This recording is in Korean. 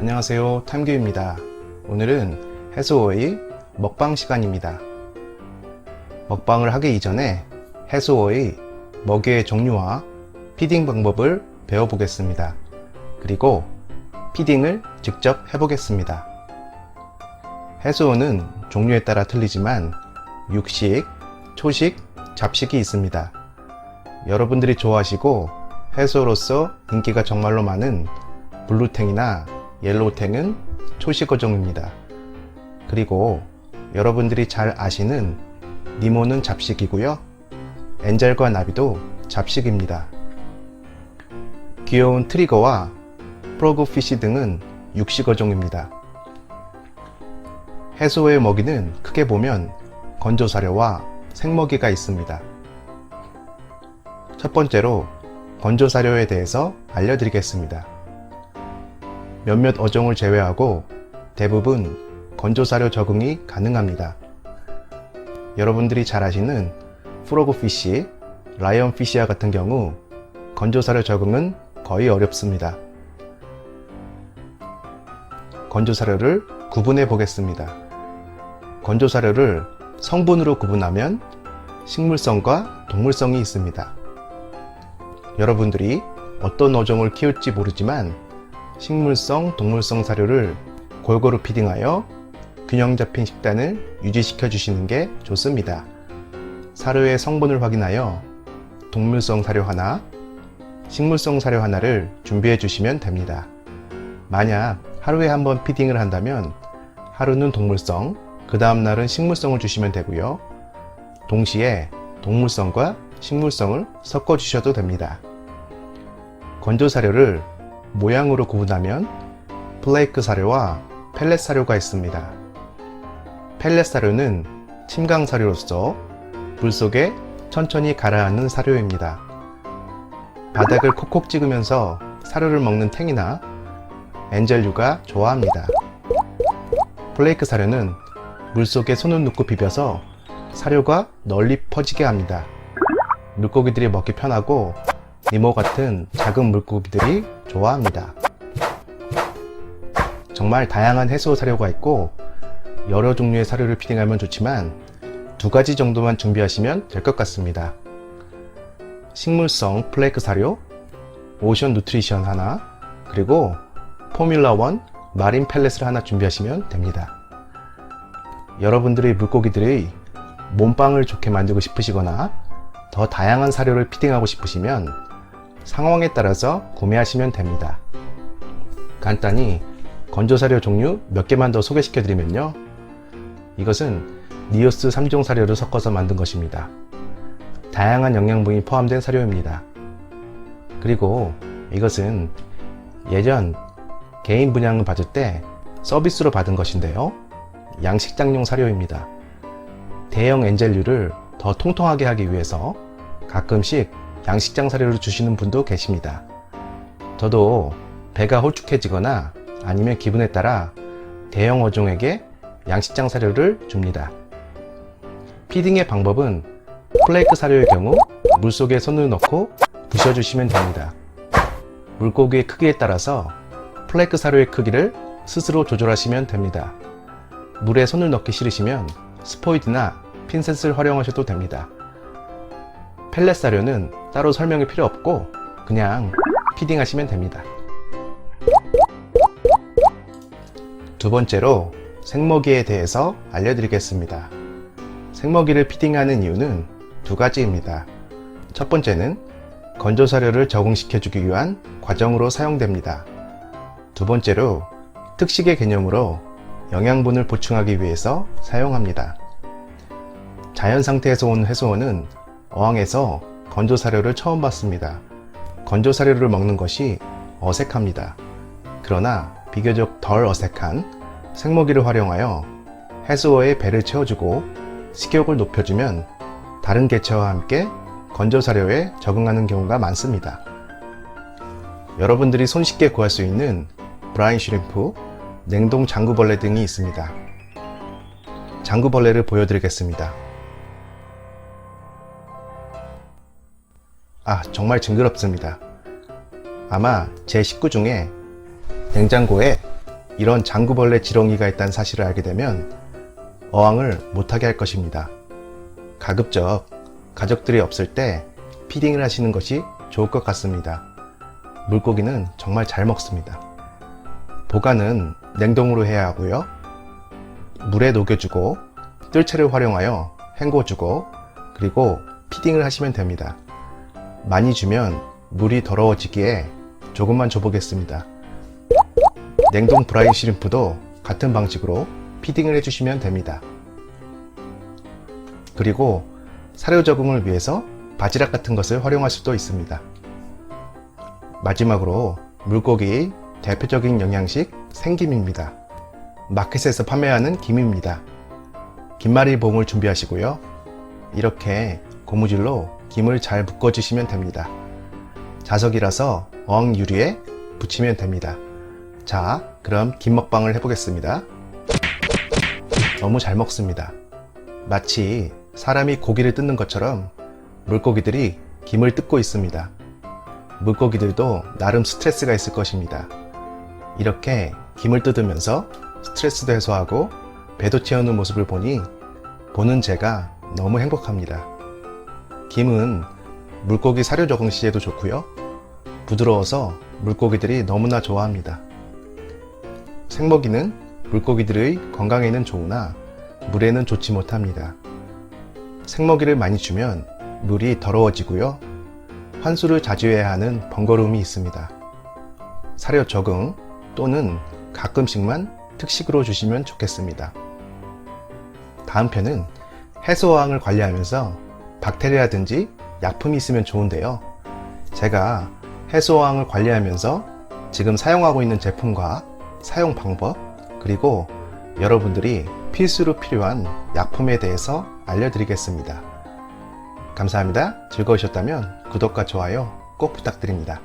안녕하세요. 탐규입니다. 오늘은 해수어의 먹방 시간입니다. 먹방을 하기 이전에 해수어의 먹이의 종류와 피딩 방법을 배워보겠습니다. 그리고 피딩을 직접 해보겠습니다. 해수어는 종류에 따라 틀리지만 육식, 초식, 잡식이 있습니다. 여러분들이 좋아하시고 해수어로서 인기가 정말로 많은 블루탱이나 옐로우탱은 초식 어종입니다. 그리고 여러분들이 잘 아시는 니모는 잡식이고요. 엔젤과 나비도 잡식입니다. 귀여운 트리거와 프로그피시 등은 육식 어종입니다. 해소의 먹이는 크게 보면 건조사료와 생먹이가 있습니다. 첫 번째로 건조사료에 대해서 알려드리겠습니다. 몇몇 어종을 제외하고 대부분 건조사료 적응이 가능합니다. 여러분들이 잘 아시는 프로그피시, 라이언피시와 같은 경우 건조사료 적응은 거의 어렵습니다. 건조사료를 구분해 보겠습니다. 건조사료를 성분으로 구분하면 식물성과 동물성이 있습니다. 여러분들이 어떤 어종을 키울지 모르지만 식물성, 동물성 사료를 골고루 피딩하여 균형 잡힌 식단을 유지시켜 주시는 게 좋습니다. 사료의 성분을 확인하여 동물성 사료 하나, 식물성 사료 하나를 준비해 주시면 됩니다. 만약 하루에 한 번 피딩을 한다면 하루는 동물성, 그 다음 날은 식물성을 주시면 되고요. 동시에 동물성과 식물성을 섞어 주셔도 됩니다. 건조 사료를 모양으로 구분하면 플레이크 사료와 펠렛 사료가 있습니다. 펠렛 사료는 침강 사료로서 물 속에 천천히 가라앉는 사료입니다. 바닥을 콕콕 찍으면서 사료를 먹는 탱이나 엔젤류가 좋아합니다. 플레이크 사료는 물속에 손을 넣고 비벼서 사료가 널리 퍼지게 합니다. 물고기들이 먹기 편하고 니모 같은 작은 물고기들이 좋아합니다. 정말 다양한 해수어 사료가 있고 여러 종류의 사료를 피딩하면 좋지만 두 가지 정도만 준비하시면 될 것 같습니다. 식물성 플레이크 사료, 오션 누트리션 하나, 그리고 포뮬라 원 마린 펠렛을 하나 준비하시면 됩니다. 여러분들의 물고기들의 몸빵을 좋게 만들고 싶으시거나 더 다양한 사료를 피딩하고 싶으시면 상황에 따라서 구매하시면 됩니다. 간단히 건조사료 종류 몇 개만 더 소개시켜 드리면요. 이것은 니오스 3종 사료를 섞어서 만든 것입니다. 다양한 영양분이 포함된 사료입니다. 그리고 이것은 예전 개인 분양을 받을 때 서비스로 받은 것인데요. 양식장용 사료입니다. 대형 엔젤류를 더 통통하게 하기 위해서 가끔씩 양식장 사료를 주시는 분도 계십니다. 저도 배가 홀쭉해지거나 아니면 기분에 따라 대형 어종에게 양식장 사료를 줍니다. 피딩의 방법은 플레이크 사료의 경우 물속에 손을 넣고 부셔주시면 됩니다. 물고기의 크기에 따라서 플레이크 사료의 크기를 스스로 조절하시면 됩니다. 물에 손을 넣기 싫으시면 스포이드나 핀셋을 활용하셔도 됩니다. 펠렛 사료는 따로 설명이 필요 없고 그냥 피딩 하시면 됩니다. 두 번째로 생먹이에 대해서 알려드리겠습니다. 생먹이를 피딩하는 이유는 두 가지입니다. 첫 번째는 건조 사료를 적응시켜주기 위한 과정으로 사용됩니다. 두 번째로 특식의 개념으로 영양분을 보충하기 위해서 사용합니다. 자연 상태에서 온 해수원은 어항에서 건조 사료를 처음 봤습니다. 건조 사료를 먹는 것이 어색합니다. 그러나 비교적 덜 어색한 생먹이를 활용하여 해수어의 배를 채워주고 식욕을 높여주면 다른 개체와 함께 건조 사료에 적응하는 경우가 많습니다. 여러분들이 손쉽게 구할 수 있는 브라인 슈림프, 냉동 장구벌레 등이 있습니다. 장구벌레를 보여드리겠습니다. 아, 정말 징그럽습니다. 아마 제 식구 중에 냉장고에 이런 장구벌레 지렁이가 있다는 사실을 알게 되면 어항을 못하게 할 것입니다. 가급적 가족들이 없을 때 피딩을 하시는 것이 좋을 것 같습니다. 물고기는 정말 잘 먹습니다. 보관은 냉동으로 해야 하고요. 물에 녹여주고 뜰채를 활용하여 헹궈주고 그리고 피딩을 하시면 됩니다. 많이 주면 물이 더러워지기에 조금만 줘보겠습니다. 냉동 브라인 시림프도 같은 방식으로 피딩을 해주시면 됩니다. 그리고 사료 적응을 위해서 바지락 같은 것을 활용할 수도 있습니다. 마지막으로 물고기의 대표적인 영양식 생김입니다. 마켓에서 판매하는 김입니다. 김말이 봉을 준비하시고요. 이렇게 고무줄로 김을 잘 묶어주시면 됩니다. 자석이라서 어항 유리에 붙이면 됩니다. 자, 그럼 김 먹방을 해보겠습니다. 너무 잘 먹습니다. 마치 사람이 고기를 뜯는 것처럼 물고기들이 김을 뜯고 있습니다. 물고기들도 나름 스트레스가 있을 것입니다. 이렇게 김을 뜯으면서 스트레스도 해소하고 배도 채우는 모습을 보니 보는 제가 너무 행복합니다. 김은 물고기 사료 적응 시에도 좋고요. 부드러워서 물고기들이 너무나 좋아합니다. 생먹이는 물고기들의 건강에는 좋으나 물에는 좋지 못합니다. 생먹이를 많이 주면 물이 더러워지고요. 환수를 자주 해야 하는 번거로움이 있습니다. 사료 적응 또는 가끔씩만 특식으로 주시면 좋겠습니다. 다음 편은 해소어항을 관리하면서 박테리아든지 약품이 있으면 좋은데요. 제가 해소어항을 관리하면서 지금 사용하고 있는 제품과 사용 방법 그리고 여러분들이 필수로 필요한 약품에 대해서 알려드리겠습니다. 감사합니다. 즐거우셨다면 구독과 좋아요 꼭 부탁드립니다.